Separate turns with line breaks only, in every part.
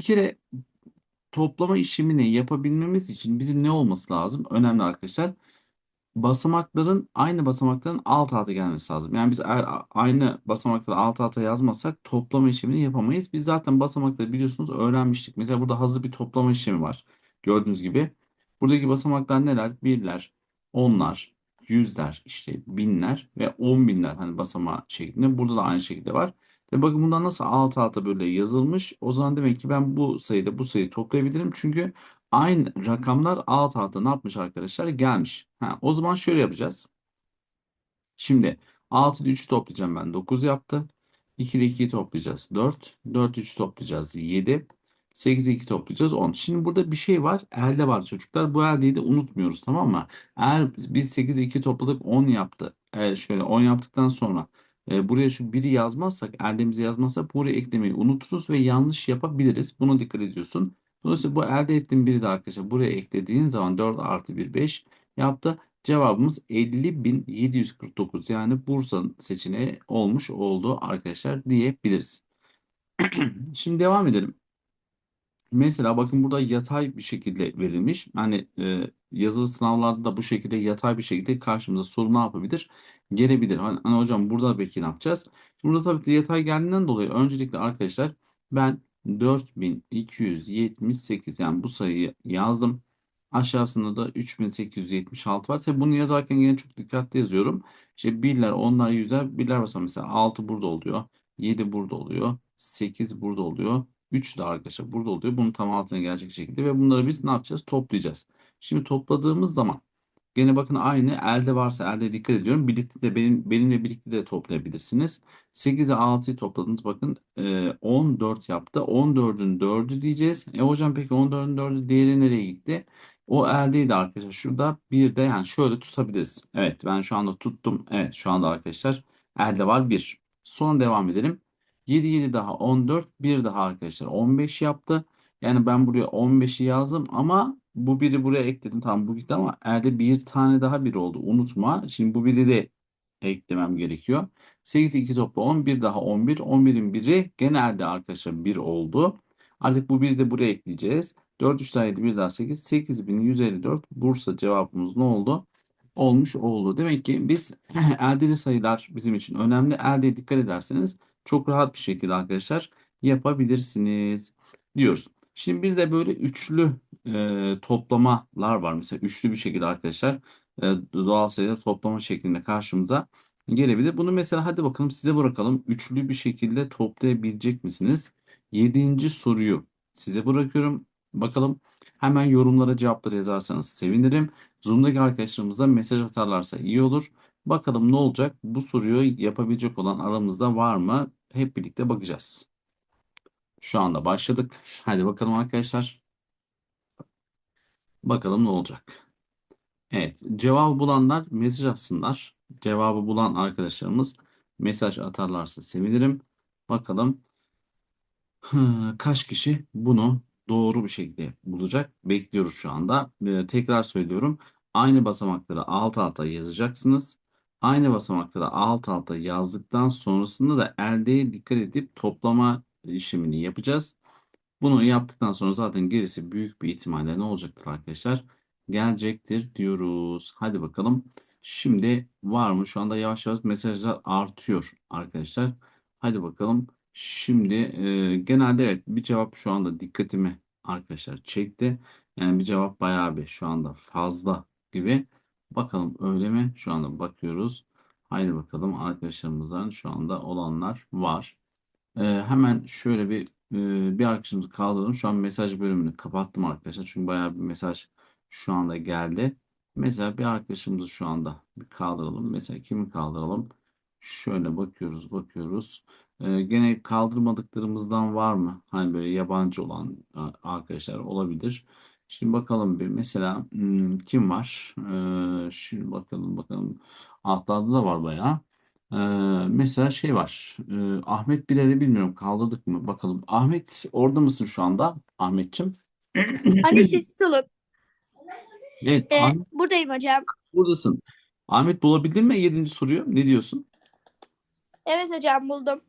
Bir kere toplama işlemini yapabilmemiz için bizim ne olması lazım? Önemli arkadaşlar. Basamakların aynı basamakların alt alta gelmesi lazım. Yani biz eğer aynı basamakları alt alta yazmazsak toplama işlemini yapamayız. Biz zaten basamakları biliyorsunuz öğrenmiştik. Mesela burada hazır bir toplama işlemi var. Gördüğünüz gibi. Buradaki basamaklar neler? Birler, onlar, yüzler, işte binler ve on binler hani basamağı şeklinde. Burada da aynı şekilde var. Ve bakın bundan nasıl alt alta böyle yazılmış. O zaman demek ki ben bu sayıda bu sayıyı toplayabilirim. Çünkü aynı rakamlar alt alta ne yapmış arkadaşlar? Gelmiş. Ha, o zaman şöyle yapacağız. Şimdi 6 ile 3'ü toplayacağım ben. 9 yaptı. 2 ile 2'yi toplayacağız. 4. 4 3 toplayacağız. 7. 8 2 toplayacağız. 10. Şimdi burada bir şey var. Elde var çocuklar. Bu eldeyi de unutmuyoruz tamam mı? Eğer biz 8 2 topladık 10 yaptı. Evet şöyle 10 yaptıktan sonra e, buraya şu 1'i yazmazsak eldemizi yazmazsak buraya eklemeyi unuturuz ve yanlış yapabiliriz. Buna dikkat ediyorsun. Dolayısıyla bu elde ettiğim biri de arkadaşlar buraya eklediğin zaman 4 artı 1 5 yaptı. Cevabımız 50.749 yani Bursa seçeneği olmuş oldu arkadaşlar diyebiliriz. Şimdi devam edelim. Mesela bakın burada yatay bir şekilde verilmiş. Hani e, yazılı sınavlarda da bu şekilde yatay bir şekilde karşımıza soru ne yapabilir? Gelebilir. Hani, hani hocam burada peki ne yapacağız? Burada tabii ki yatay geldiğinden dolayı öncelikle arkadaşlar ben 4278 yani bu sayıyı yazdım. Aşağısında da 3876 var. Tabii bunu yazarken yine çok dikkatli yazıyorum. İşte birler, onlar, yüzler, birler basar mesela 6 burada oluyor. 7 burada oluyor. 8 burada oluyor. 3 de arkadaşlar burada oluyor. Bunun tam altına gelecek şekilde ve bunları biz ne yapacağız? Toplayacağız. Şimdi topladığımız zaman gene bakın aynı elde varsa elde dikkat ediyorum. Birlikte de benim, benimle birlikte de toplayabilirsiniz. 8'e 6'yı topladınız bakın e, 14 yaptı. 14'ün 4'ü diyeceğiz. E hocam peki 14'ün 4'ü değeri nereye gitti? O eldeydi arkadaşlar. Şurada bir de yani şöyle tutabiliriz. Evet ben şu anda tuttum. Evet şu anda arkadaşlar elde var 1. Sonra devam edelim. 7 7 daha 14 bir daha arkadaşlar 15 yaptı. Yani ben buraya 15'i yazdım ama bu biri buraya ekledim. Tamam bu gitti ama elde bir tane daha bir oldu. Unutma. Şimdi bu biri de eklemem gerekiyor. 8 2 topla 10 bir daha 11. 11'in biri genelde arkadaşlar 1 oldu. Artık bu biri de buraya ekleyeceğiz. 4 3 daha 7 bir daha 8. 8154 Bursa cevabımız ne oldu? Olmuş oldu. Demek ki biz eldeli sayılar bizim için önemli. Eldeye dikkat ederseniz çok rahat bir şekilde arkadaşlar yapabilirsiniz diyoruz. Şimdi bir de böyle üçlü e, toplamalar var. Mesela üçlü bir şekilde arkadaşlar e, doğal sayıları toplama şeklinde karşımıza gelebilir. Bunu mesela hadi bakalım size bırakalım. Üçlü bir şekilde toplayabilecek misiniz? Yedinci soruyu size bırakıyorum. Bakalım hemen yorumlara cevapları yazarsanız sevinirim. Zoom'daki arkadaşlarımıza mesaj atarlarsa iyi olur. Bakalım ne olacak? Bu soruyu yapabilecek olan aramızda var mı? Hep birlikte bakacağız. Şu anda başladık. Hadi bakalım arkadaşlar. Bakalım ne olacak. Evet, cevabı bulanlar mesaj atsınlar. Cevabı bulan arkadaşlarımız mesaj atarlarsa sevinirim. Bakalım kaç kişi bunu doğru bir şekilde bulacak. Bekliyoruz şu anda. Ee, tekrar söylüyorum. Aynı basamakları alt alta yazacaksınız. Aynı basamakları alt alta yazdıktan sonrasında da eldeye dikkat edip toplama işlemini yapacağız. Bunu yaptıktan sonra zaten gerisi büyük bir ihtimalle ne olacaktır arkadaşlar? Gelecektir diyoruz. Hadi bakalım. Şimdi var mı? Şu anda yavaş yavaş mesajlar artıyor arkadaşlar. Hadi bakalım. Şimdi e, genelde evet bir cevap şu anda dikkatimi arkadaşlar çekti. Yani bir cevap bayağı bir şu anda fazla gibi. Bakalım öyle mi? Şu anda bakıyoruz. Haydi bakalım arkadaşlarımızdan şu anda olanlar var. Ee, hemen şöyle bir e, bir arkadaşımızı kaldıralım. Şu an mesaj bölümünü kapattım arkadaşlar. Çünkü bayağı bir mesaj şu anda geldi. Mesela bir arkadaşımızı şu anda bir kaldıralım. Mesela kimi kaldıralım? Şöyle bakıyoruz, bakıyoruz. Ee, gene kaldırmadıklarımızdan var mı? Hani böyle yabancı olan arkadaşlar olabilir. Şimdi bakalım bir mesela hmm, kim var? Ee, şimdi bakalım bakalım. Altlarda da var bayağı. Ee, mesela şey var. Ee, Ahmet Bilal'i bilmiyorum kaldırdık mı? Bakalım. Ahmet orada mısın şu anda? Ahmetçim.
Anne sessiz olun.
Evet,
Ee,
Ahmet
buradayım hocam.
buradasın. Ahmet bulabildin mi 7. soruyu? Ne diyorsun?
Evet hocam buldum.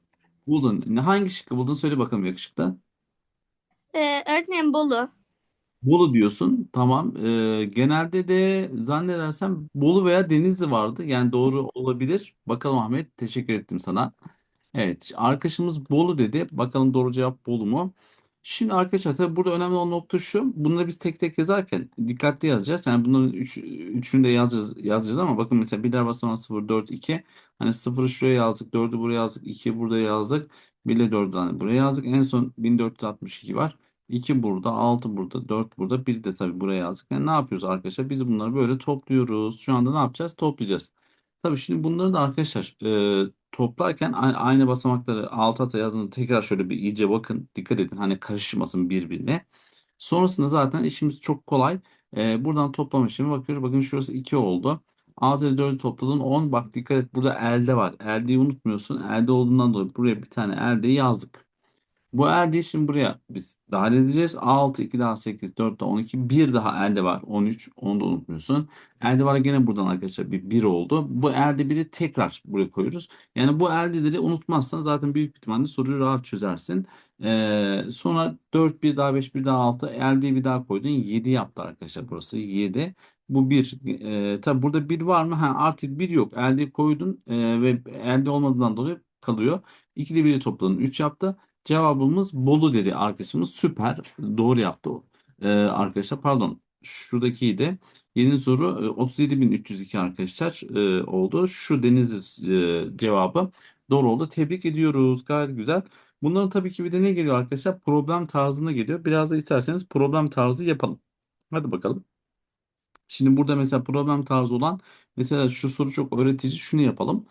Buldun. Ne- Hangi şıkkı buldun? Söyle bakalım yakışıklı.
Ee, öğretmenim Bolu.
Bolu diyorsun. Tamam. Ee, genelde de zannedersem Bolu veya Denizli vardı. Yani doğru olabilir. Bakalım Ahmet. Teşekkür ettim sana. Evet, arkadaşımız Bolu dedi. Bakalım doğru cevap Bolu mu? Şimdi arkadaşlar tabii burada önemli olan nokta şu. Bunları biz tek tek yazarken dikkatli yazacağız. Yani bunların üç, üçünü de yazacağız, yazacağız ama bakın mesela birler basamağı 0, 4, 2. Hani 0'ı şuraya yazdık, 4'ü buraya yazdık, 2'yi burada yazdık. 1 ile 4'ü hani buraya yazdık. En son 1462 var. 2 burada, 6 burada, 4 burada, 1 de tabii buraya yazdık. Yani ne yapıyoruz arkadaşlar? Biz bunları böyle topluyoruz. Şu anda ne yapacağız? Toplayacağız. Tabii şimdi bunları da arkadaşlar e, toplarken aynı basamakları alt alta yazdığında tekrar şöyle bir iyice bakın. Dikkat edin hani karışmasın birbirine. Sonrasında zaten işimiz çok kolay. Ee, buradan toplama işlemi bakıyoruz. Bakın şurası 2 oldu. 6 ile 4'ü topladın 10. Bak dikkat et burada elde var. Eldeyi unutmuyorsun. Elde olduğundan dolayı buraya bir tane eldeyi yazdık. Bu eldeyi şimdi buraya biz dahil edeceğiz. 6, 2 daha 8, 4 daha 12. Bir daha elde var. 13. Onu da unutmuyorsun. Elde var gene buradan arkadaşlar bir 1 oldu. Bu elde biri tekrar buraya koyuyoruz. Yani bu eldeleri unutmazsan zaten büyük ihtimalle soruyu rahat çözersin. Ee, sonra 4, 1 daha 5, 1 daha 6. Eldeyi bir daha koydun. 7 yaptı arkadaşlar burası. 7. Bu 1. Ee, tabi burada 1 var mı? Ha, artık 1 yok. Eldeyi koydun ee, ve elde olmadığından dolayı kalıyor. 2'de 1'i topladın. 3 yaptı. Cevabımız Bolu dedi arkadaşımız. Süper. Doğru yaptı o. Ee, arkadaşlar pardon. Şuradakiydi. Yeni soru e, 37.302 arkadaşlar e, oldu. Şu Denizli e, cevabı doğru oldu. Tebrik ediyoruz. Gayet güzel. Bunların tabii ki bir de ne geliyor arkadaşlar? Problem tarzına geliyor. Biraz da isterseniz problem tarzı yapalım. Hadi bakalım. Şimdi burada mesela problem tarzı olan mesela şu soru çok öğretici. Şunu yapalım.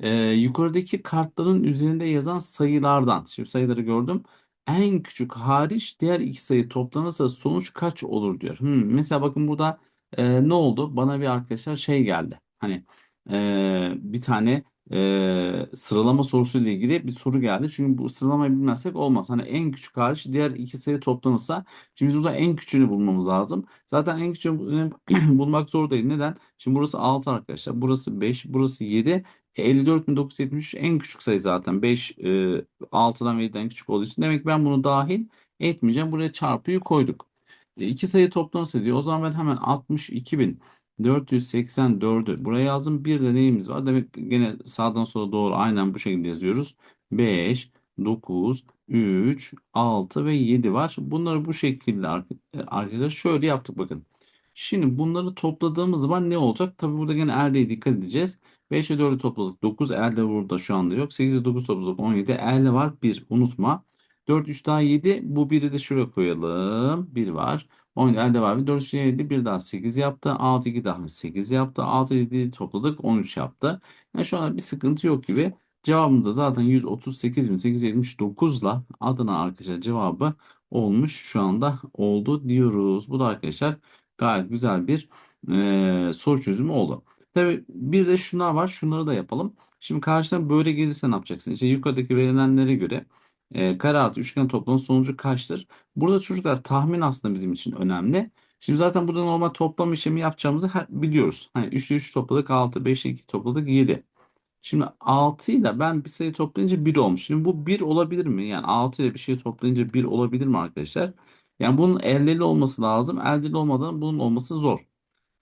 Ee, yukarıdaki kartların üzerinde yazan sayılardan, şimdi sayıları gördüm. En küçük hariç diğer iki sayı toplanırsa sonuç kaç olur diyor. Hmm, mesela bakın burada e, ne oldu? Bana bir arkadaşlar şey geldi. Hani e, bir tane e, sıralama sorusuyla ilgili bir soru geldi. Çünkü bu sıralamayı bilmezsek olmaz. Hani en küçük hariç diğer iki sayı toplanırsa şimdi biz burada en küçüğünü bulmamız lazım. Zaten en küçüğünü bulmak zor değil. Neden? Şimdi burası 6 arkadaşlar. Burası 5, burası 7. E, 54.973 en küçük sayı zaten. 5 e, 6'dan ve 7'den küçük olduğu için. Demek ben bunu dahil etmeyeceğim. Buraya çarpıyı koyduk. E, iki sayı toplanırsa diyor. O zaman ben hemen 62.484'ü buraya yazdım. Bir de neyimiz var? Demek gene sağdan sola doğru aynen bu şekilde yazıyoruz. 5, 9, 3, 6 ve 7 var. Bunları bu şekilde e, arkadaşlar şöyle yaptık bakın. Şimdi bunları topladığımız zaman ne olacak? Tabii burada gene eldeye dikkat edeceğiz. 5 ile 4'ü topladık. 9 elde burada şu anda yok. 8 ile 9 topladık. 17 elde var. 1 unutma. 4 3 daha 7. Bu 1'i de şuraya koyalım. 1 var. 17 elde var. 4 3 7 1 daha 8 yaptı. 6 2 daha 8 yaptı. 6 7 topladık. 13 yaptı. Yani şu anda bir sıkıntı yok gibi. Cevabımız da zaten 138.879 ile Adana arkadaşlar cevabı olmuş şu anda oldu diyoruz. Bu da arkadaşlar gayet güzel bir e, soru çözümü oldu. Tabii bir de şunlar var. Şunları da yapalım. Şimdi karşıdan böyle gelirse ne yapacaksın? İşte yukarıdaki verilenlere göre e, kare artı üçgen toplamın sonucu kaçtır? Burada çocuklar tahmin aslında bizim için önemli. Şimdi zaten burada normal toplam işlemi yapacağımızı her- biliyoruz. Hani 3 ile 3 topladık 6, 5 ile 2 topladık 7. Şimdi 6 ile ben bir sayı toplayınca 1 olmuş. Şimdi bu 1 olabilir mi? Yani 6 ile bir şey toplayınca 1 olabilir mi arkadaşlar? Yani bunun eldeli olması lazım. Eldeli olmadan bunun olması zor.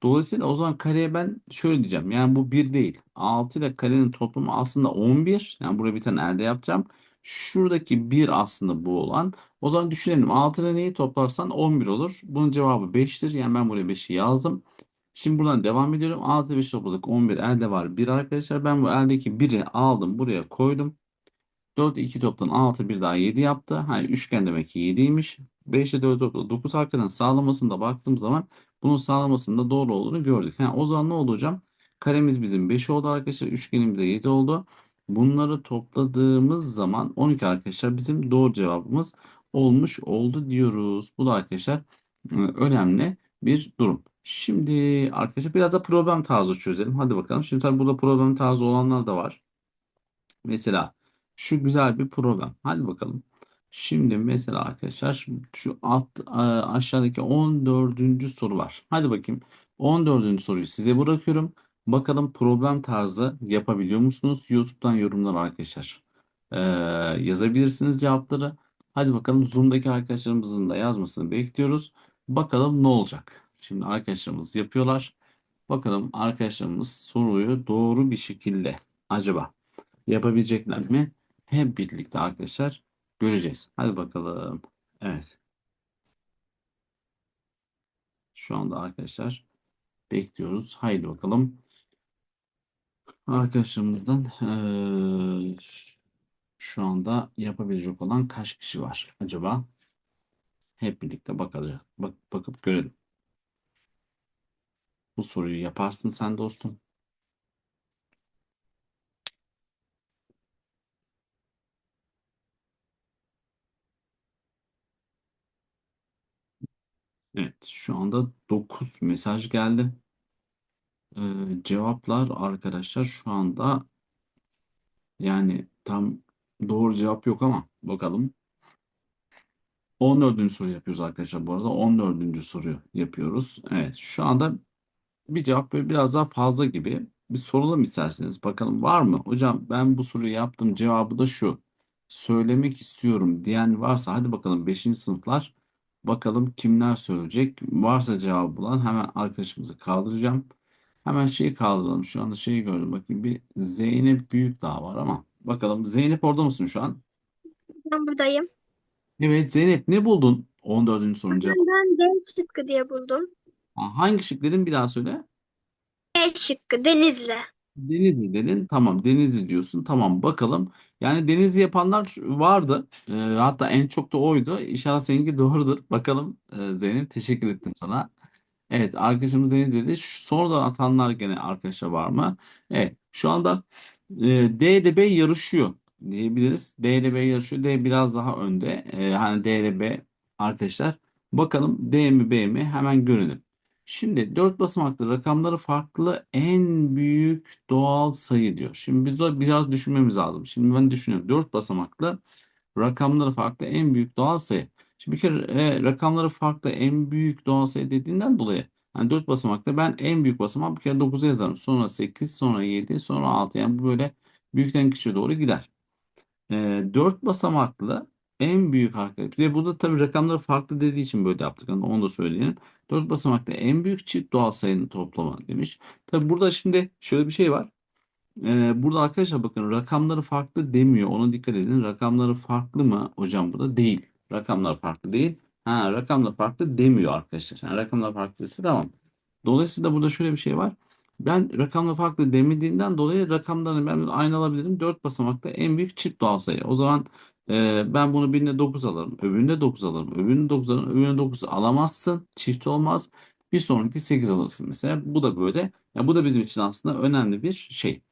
Dolayısıyla o zaman kareye ben şöyle diyeceğim. Yani bu 1 değil. 6 ile karenin toplamı aslında 11. Yani buraya bir tane elde yapacağım. Şuradaki 1 aslında bu olan. O zaman düşünelim. 6 ile neyi toplarsan 11 olur. Bunun cevabı 5'tir. Yani ben buraya 5'i yazdım. Şimdi buradan devam ediyorum. 6 5 topladık. 11 elde var. 1 arkadaşlar. Ben bu eldeki 1'i aldım. Buraya koydum. 4 2 toptan 6 bir daha 7 yaptı. Hani üçgen demek ki 7'ymiş. 5 ile 4 topladı. 9 arkadan sağlamasında baktığım zaman bunun sağlamasında doğru olduğunu gördük. Ha, o zaman ne oldu? Karemiz bizim 5 oldu arkadaşlar. Üçgenimiz de 7 oldu. Bunları topladığımız zaman 12 arkadaşlar bizim doğru cevabımız olmuş oldu diyoruz. Bu da arkadaşlar e, önemli bir durum. Şimdi arkadaşlar biraz da problem tarzı çözelim. Hadi bakalım. Şimdi tabii burada problem tarzı olanlar da var. Mesela şu güzel bir program. Hadi bakalım. Şimdi mesela arkadaşlar şu, alt a- aşağıdaki 14. soru var. Hadi bakayım. 14. soruyu size bırakıyorum. Bakalım problem tarzı yapabiliyor musunuz? YouTube'dan yorumlar arkadaşlar. Ee, yazabilirsiniz cevapları. Hadi bakalım Zoom'daki arkadaşlarımızın da yazmasını bekliyoruz. Bakalım ne olacak. Şimdi arkadaşlarımız yapıyorlar. Bakalım arkadaşlarımız soruyu doğru bir şekilde acaba yapabilecekler mi? Hep birlikte arkadaşlar göreceğiz. Hadi bakalım. Evet. Şu anda arkadaşlar bekliyoruz. Haydi bakalım. Arkadaşlarımızdan eee, şu anda yapabilecek olan kaç kişi var acaba? Hep birlikte bakacağız. Bak, bakıp görelim. Bu soruyu yaparsın sen dostum. Evet, şu anda 9 mesaj geldi. Ee, cevaplar arkadaşlar şu anda yani tam doğru cevap yok ama bakalım. 14. soru yapıyoruz arkadaşlar bu arada. 14. soruyu yapıyoruz. Evet, şu anda bir cevap böyle biraz daha fazla gibi. Bir soralım isterseniz. Bakalım var mı? Hocam ben bu soruyu yaptım. Cevabı da şu. Söylemek istiyorum diyen varsa hadi bakalım 5. sınıflar. Bakalım kimler söyleyecek. Varsa cevabı bulan hemen arkadaşımızı kaldıracağım. Hemen şeyi kaldıralım. Şu anda şeyi gördüm. Bakayım bir Zeynep Büyükdağ var ama. Bakalım Zeynep orada mısın şu an?
Ben buradayım.
Evet Zeynep ne buldun? 14. sorunun cevabı.
Ben D şıkkı diye buldum.
Ha, Hangi şıkların bir daha söyle.
D şıkkı Denizli.
Denizli dedin. Tamam Denizli diyorsun. Tamam bakalım. Yani Denizli yapanlar vardı. Ee, hatta en çok da oydu. İnşallah seninki doğrudur. Bakalım Ee, Zeynep teşekkür ettim sana. Evet arkadaşımız Denizli'de. Şu sonradan atanlar gene arkadaşlar var mı? Evet şu anda e, D ile B yarışıyor diyebiliriz. D ile B yarışıyor. D biraz daha önde. Ee, hani D ile B arkadaşlar. Bakalım D mi B mi hemen görelim. Şimdi dört basamaklı rakamları farklı en büyük doğal sayı diyor. Şimdi biz o biraz düşünmemiz lazım. Şimdi ben düşünüyorum. Dört basamaklı rakamları farklı en büyük doğal sayı. Şimdi bir kere e, rakamları farklı en büyük doğal sayı dediğinden dolayı yani 4 basamakta ben en büyük basamağı bir kere 9'a yazarım. Sonra 8, sonra 7, sonra 6. Yani bu böyle büyükten küçüğe doğru gider. E, 4 basamaklı en büyük arkadaşlar. Bir burada tabii rakamları farklı dediği için böyle yaptık. Yani onu da söyleyelim. 4 basamakta en büyük çift doğal sayının toplamı demiş. Tabii burada şimdi şöyle bir şey var. Ee, burada arkadaşlar bakın rakamları farklı demiyor. Ona dikkat edin. Rakamları farklı mı hocam burada? Değil. Rakamlar farklı değil. Ha, rakamlar farklı demiyor arkadaşlar. Yani rakamlar farklı ise tamam. Dolayısıyla burada şöyle bir şey var. Ben rakamlar farklı demediğinden dolayı rakamlarını ben aynı alabilirim. 4 basamakta en büyük çift doğal sayı. O zaman e, ben bunu birine 9 alırım. Öbüründe 9 alırım. Öbüründe 9 alırım. Öbüründe 9 alamazsın. Çift olmaz. Bir sonraki 8 alırsın mesela. Bu da böyle. Ya bu da bizim için aslında önemli bir şey.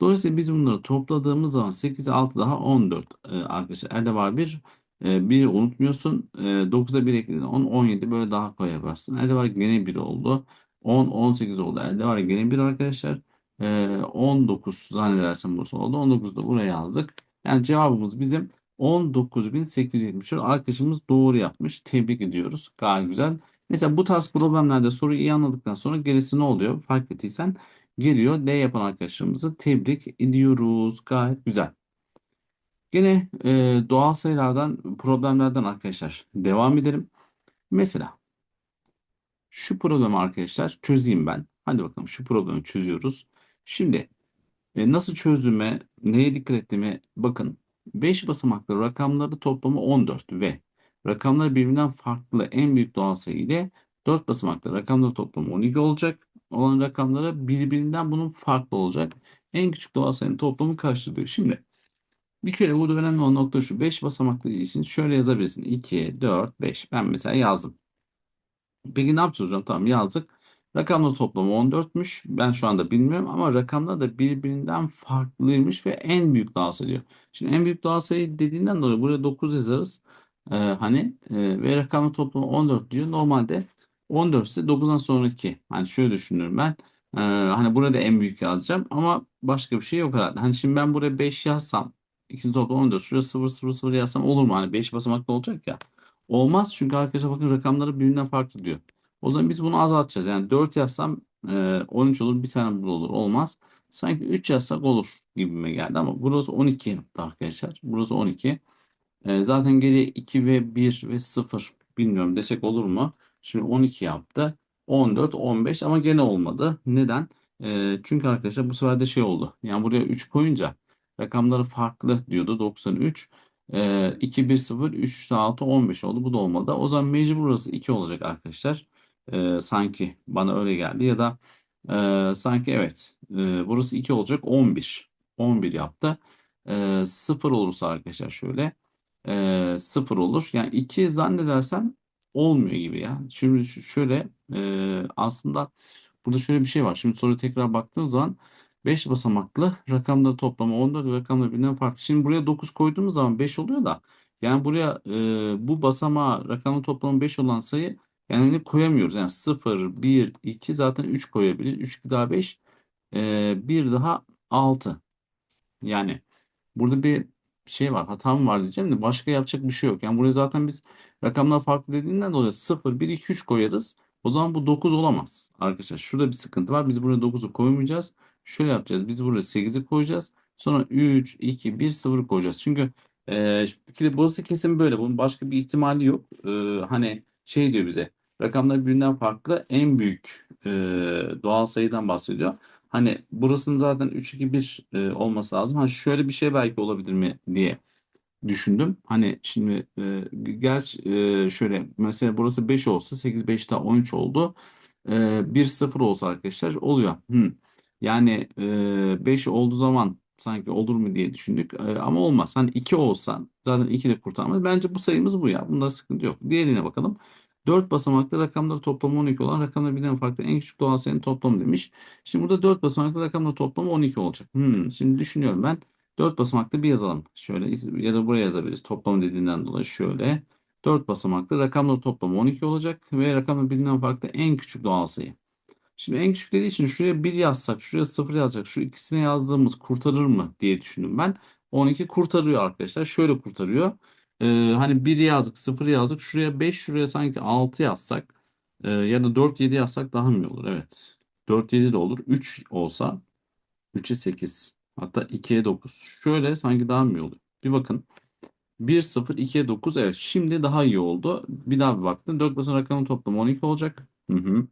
Dolayısıyla biz bunları topladığımız zaman 8, 6 daha 14 e, arkadaşlar. Elde var bir. E, 1 unutmuyorsun. E, 9'a 1 ekledin. 10, 17 böyle daha kolay. Elde var gene 1 oldu. 10, 18 oldu. Elde var gene 1 arkadaşlar. E, 19 zannedersem burası oldu. 19 da buraya yazdık. Yani cevabımız bizim 19.874. Arkadaşımız doğru yapmış. Tebrik ediyoruz. Gayet güzel. Mesela bu tarz problemlerde soruyu iyi anladıktan sonra gerisi ne oluyor? Fark ettiysen geliyor. D yapan arkadaşlarımızı tebrik ediyoruz. Gayet güzel. Gene e, doğal sayılardan, problemlerden arkadaşlar devam edelim. Mesela şu problemi arkadaşlar çözeyim ben. Hadi bakalım şu problemi çözüyoruz. Şimdi e, nasıl çözdüğüme, neye dikkat ettiğime bakın. 5 basamaklı rakamları toplamı 14 ve rakamları birbirinden farklı en büyük doğal sayı ile 4 basamaklı rakamları toplamı 12 olacak. Olan rakamları birbirinden bunun farklı olacak. En küçük doğal sayının toplamı karşılıyor. Şimdi bir kere burada önemli olan nokta şu. 5 basamaklı için şöyle yazabilirsin. 2, 4, 5. Ben mesela yazdım. Peki ne yapacağız hocam? Tamam yazdık. Rakamların toplamı 14'müş. Ben şu anda bilmiyorum ama rakamlar da birbirinden farklıymış ve en büyük doğal sayı diyor. Şimdi en büyük doğal sayı dediğinden dolayı buraya 9 yazarız. Ee, hani e, ve rakamın toplamı 14 diyor. Normalde 14 ise 9'dan sonraki. Hani şöyle düşünüyorum ben. Ee, hani burada en büyük yazacağım ama başka bir şey yok herhalde. Hani şimdi ben buraya 5 yazsam ikisinin toplamı 14. Şuraya 0 0 0 yazsam olur mu? Hani 5 basamaklı olacak ya. Olmaz çünkü arkadaşlar bakın rakamları birbirinden farklı diyor. O zaman biz bunu azaltacağız. Yani 4 yazsam e, 13 olur bir tane bu olur. Olmaz. Sanki 3 yazsak olur gibime geldi ama burası 12 yaptı arkadaşlar. Burası 12. E, zaten geriye 2 ve 1 ve 0 bilmiyorum desek olur mu? Şimdi 12 yaptı. 14, 15 ama gene olmadı. Neden? E, çünkü arkadaşlar bu sefer de şey oldu. Yani buraya 3 koyunca rakamları farklı diyordu. 93. E, 2, 1, 0, 3, 3, 6, 15 oldu. Bu da olmadı. O zaman mecbur burası 2 olacak arkadaşlar. E, sanki bana öyle geldi. Ya da e, sanki evet. E, burası 2 olacak. 11. 11 yaptı. E, 0 olursa arkadaşlar şöyle e, 0 olur. Yani 2 zannedersem olmuyor gibi ya. Şimdi şöyle e, aslında burada şöyle bir şey var. Şimdi soruya tekrar baktığım zaman 5 basamaklı rakamları toplamı 14 ve rakamları birbirinden farklı. Şimdi buraya 9 koyduğumuz zaman 5 oluyor da yani buraya e, bu basamağa rakamın toplamı 5 olan sayı yani koyamıyoruz. Yani 0, 1, 2 zaten 3 koyabilir. 3 daha 5 e, bir daha 6. Yani burada bir şey var, hatam var diyeceğim de başka yapacak bir şey yok. Yani buraya zaten biz rakamlar farklı dediğinden dolayı 0, 1, 2, 3 koyarız. O zaman bu 9 olamaz arkadaşlar. Şurada bir sıkıntı var. Biz buraya 9'u koymayacağız. Şöyle yapacağız. Biz buraya 8'i koyacağız. Sonra 3, 2, 1, 0 koyacağız. Çünkü e, kere burası kesin böyle. Bunun başka bir ihtimali yok. E, hani şey diyor bize. Rakamlar birbirinden farklı. En büyük e, doğal sayıdan bahsediyor. Hani burasının zaten 3 2 1 e, olması lazım. Ha şöyle bir şey belki olabilir mi diye düşündüm. Hani şimdi e, gerçi e, şöyle mesela burası 5 olsa 8 5 daha 13 oldu. E, 1 0 olsa arkadaşlar oluyor. Hmm. Yani e, 5 olduğu zaman sanki olur mu diye düşündük. E, ama olmaz. Hani 2 olsa zaten 2 de kurtarmaz. Bence bu sayımız bu ya. Bunda sıkıntı yok. Diğerine bakalım. 4 basamaklı rakamları toplamı 12 olan rakamları birden farklı en küçük doğal sayının toplamı demiş. Şimdi burada 4 basamaklı rakamla toplamı 12 olacak. Hmm, şimdi düşünüyorum ben. 4 basamaklı bir yazalım. Şöyle ya da buraya yazabiliriz. Toplamı dediğinden dolayı şöyle. 4 basamaklı rakamla toplamı 12 olacak ve rakamın birbirinden farklı en küçük doğal sayı. Şimdi en küçük dediği için şuraya 1 yazsak, şuraya 0 yazacak. Şu ikisini yazdığımız kurtarır mı diye düşündüm ben. 12 kurtarıyor arkadaşlar. Şöyle kurtarıyor. Ee, hani 1 yazdık, 0 yazdık. Şuraya 5, şuraya sanki 6 yazsak e, ya da 4, 7 yazsak daha mı olur? Evet. 4, 7 de olur. 3 olsa 3'e 8. Hatta 2'ye 9. Şöyle sanki daha mı iyi? Bir bakın. 1, 0, 2'ye 9. Evet şimdi daha iyi oldu. Bir daha bir baktım. 4 basamak rakamın toplamı 12 olacak. Hı hı.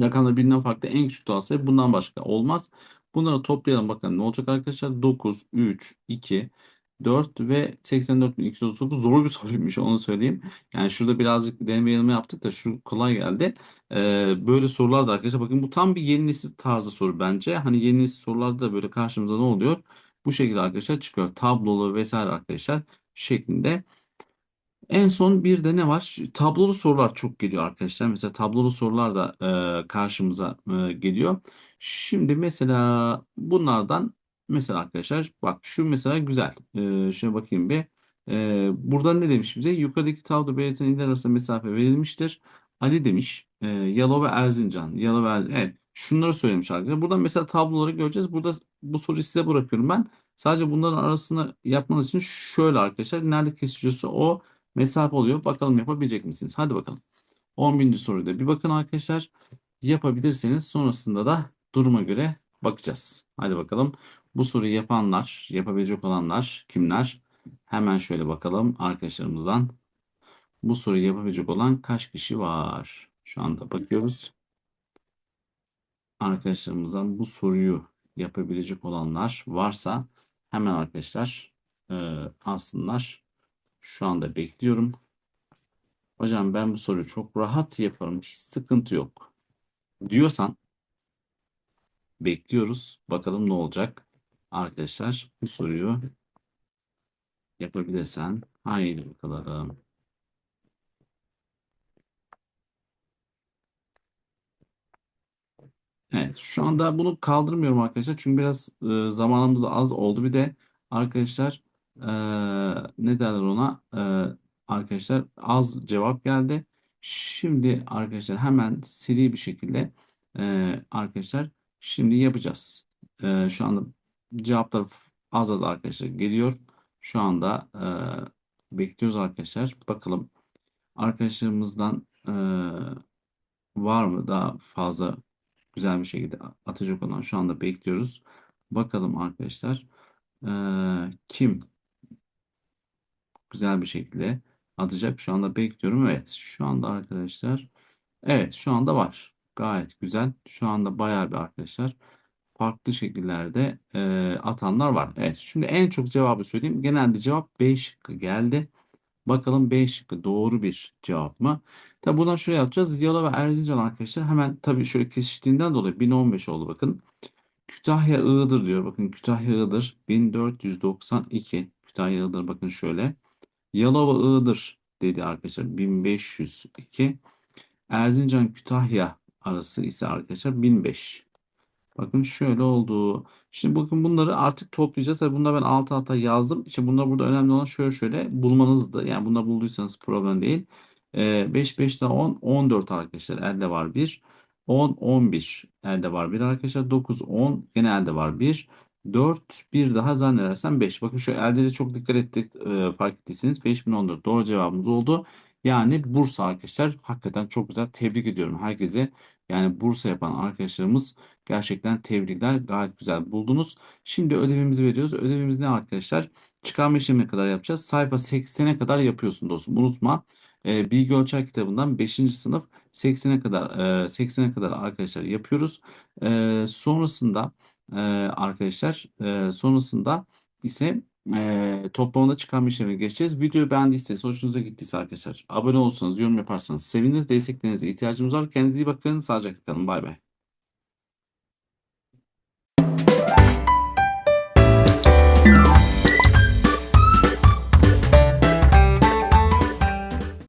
Rakamlar birbirinden farklı en küçük doğal sayı bundan başka olmaz. Bunları toplayalım bakalım ne olacak arkadaşlar? 9, 3, 2, 4 ve 84.239 zor bir soruymuş onu söyleyeyim. Yani şurada birazcık deneme yanılma yaptık da şu kolay geldi. Ee, böyle sorular da arkadaşlar bakın bu tam bir yeni nesil tarzı soru bence. Hani yeni nesil sorularda da böyle karşımıza ne oluyor? Bu şekilde arkadaşlar çıkıyor. Tablolu vesaire arkadaşlar şeklinde. En son bir de ne var? Tablolu sorular çok geliyor arkadaşlar. Mesela tablolu sorular da e, karşımıza e, geliyor. Şimdi mesela bunlardan mesela arkadaşlar bak şu mesela güzel. E, şuna bakayım bir. E, burada ne demiş bize? Yukarıdaki tabloda belirtilen iller arasında mesafe verilmiştir. Ali demiş. E, Yalova Erzincan. Yalova Er- Evet. Şunları söylemiş arkadaşlar. Buradan mesela tabloları göreceğiz. Burada bu soruyu size bırakıyorum ben. Sadece bunların arasını yapmanız için şöyle arkadaşlar. Nerede kesişiyorsa o mesafe oluyor. Bakalım yapabilecek misiniz? Hadi bakalım. 11. soruda bir bakın arkadaşlar. Yapabilirseniz sonrasında da duruma göre bakacağız. Hadi bakalım. Bu soruyu yapanlar, yapabilecek olanlar kimler? Hemen şöyle bakalım arkadaşlarımızdan. Bu soruyu yapabilecek olan kaç kişi var? Şu anda bakıyoruz. Arkadaşlarımızdan bu soruyu yapabilecek olanlar varsa hemen arkadaşlar e, alsınlar. Şu anda bekliyorum. Hocam ben bu soruyu çok rahat yaparım. Hiç sıkıntı yok. Diyorsan bekliyoruz. Bakalım ne olacak. Arkadaşlar bu soruyu yapabilirsen haydi bakalım. Evet, şu anda bunu kaldırmıyorum arkadaşlar. Çünkü biraz e, zamanımız az oldu. Bir de arkadaşlar e, ne derler ona? E, arkadaşlar az cevap geldi. Şimdi arkadaşlar hemen seri bir şekilde e, arkadaşlar şimdi yapacağız. E, şu anda cevaplar az az arkadaşlar geliyor. Şu anda e, bekliyoruz arkadaşlar. Bakalım arkadaşlarımızdan e, var mı daha fazla güzel bir şekilde atacak olan şu anda bekliyoruz. Bakalım arkadaşlar. Ee, kim güzel bir şekilde atacak. Şu anda bekliyorum. Evet. Şu anda arkadaşlar. Evet. Şu anda var. Gayet güzel. Şu anda bayağı bir arkadaşlar farklı şekillerde e, atanlar var. Evet. Şimdi en çok cevabı söyleyeyim. Genelde cevap B şıkkı geldi. Bakalım B şıkkı doğru bir cevap mı? Tabi buradan şuraya yapacağız. Yalova ve Erzincan arkadaşlar hemen tabii şöyle kesiştiğinden dolayı 1015 oldu bakın. Kütahya Iğdır diyor. Bakın Kütahya Iğdır 1492. Kütahya Iğdır bakın şöyle. Yalova Iğdır dedi arkadaşlar 1502. Erzincan Kütahya arası ise arkadaşlar 1005. Bakın şöyle oldu. Şimdi bakın bunları artık toplayacağız. Tabii bunları ben alt alta yazdım. İşte bunlar burada önemli olan şöyle şöyle bulmanızdı. Yani bunları bulduysanız problem değil. Ee, 5, 5 daha 10, 14 arkadaşlar. Elde var 1. 10, 11 elde var 1 arkadaşlar. 9, 10 gene elde var 1. 4, 1 daha zannedersem 5. Bakın şu elde de çok dikkat ettik e, fark ettiyseniz 5014 doğru cevabımız oldu. Yani Bursa arkadaşlar hakikaten çok güzel. Tebrik ediyorum herkese. Yani Bursa yapan arkadaşlarımız Gerçekten tebrikler. Gayet güzel buldunuz. Şimdi ödevimizi veriyoruz. Ödevimiz ne arkadaşlar? Çıkarma işlemine kadar yapacağız. Sayfa 80'e kadar yapıyorsun dostum. Unutma. Ee, Bilgi Ölçer kitabından 5. sınıf 80'e kadar e, 80'e kadar arkadaşlar yapıyoruz. Ee, sonrasında e, arkadaşlar e, sonrasında ise e, toplamında çıkarma işlemine geçeceğiz. Videoyu beğendiyseniz, hoşunuza gittiyse arkadaşlar abone olursanız, yorum yaparsanız seviniriz. Desteklerinize ihtiyacımız var. Kendinize iyi bakın. Sağlıcakla kalın. Bay bay.